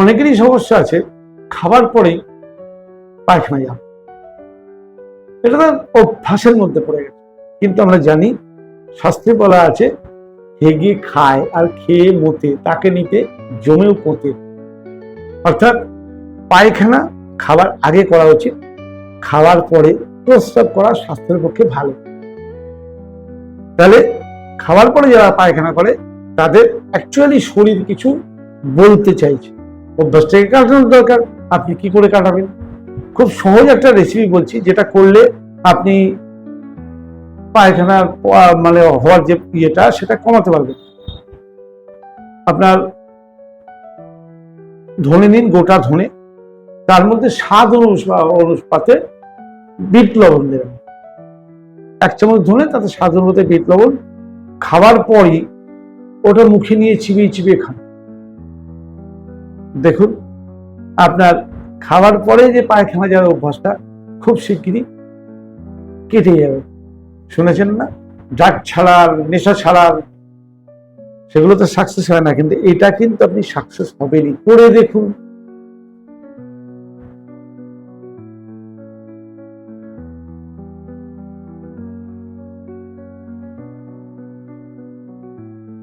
অনেকেরই সমস্যা আছে, খাবার পরেই পায়খানা যাওয়া এটা তো অভ্যাসের মধ্যে পড়ে গেছে। কিন্তু আমরা জানি, শাস্ত্রে বলা আছে হেগে খায় আর খেয়ে মতে, তাকে নিতে জমেও পোতে। অর্থাৎ পায়খানা খাবার আগে করা উচিত খাওয়ার পরে প্রস্রাব করা স্বাস্থ্যের পক্ষে ভালো। তাহলে খাওয়ার পরে যারা পায়খানা করে, তাদের অ্যাকচুয়ালি শরীর কিছু বলতে চাইছে। অভ্যাসটাকে কাটানোর দরকার। আপনি কি করে কাটাবেন? খুব সহজ একটা রেসিপি বলছি, যেটা করলে আপনি পায়খানার মানে হওয়ার যে ইয়েটা, সেটা কমাতে পারবেন। আপনার ধনে নিন, গোটা ধনে। তার মধ্যে স্বাদ অনুপাতে বিট লবণ দেবেন। এক চামচ ধনে, তাতে স্বাদ অনুপাতে বিট লবণ। খাওয়ার পরই ওটা মুখে নিয়ে চিবিয়ে চিবিয়ে খান। দেখুন, আপনার খাওয়ার পরে যে পায়খানা যাওয়ার অভ্যাসটা খুব শিগগিরই কেটে যাবে। শুনেছেন না? ড্রাগ ছাড়ার, নেশা ছাড়ার, সেগুলো তো সাকসেস হয় না, কিন্তু এটা কিন্তু আপনি সাকসেস হবেনই। করে দেখুন।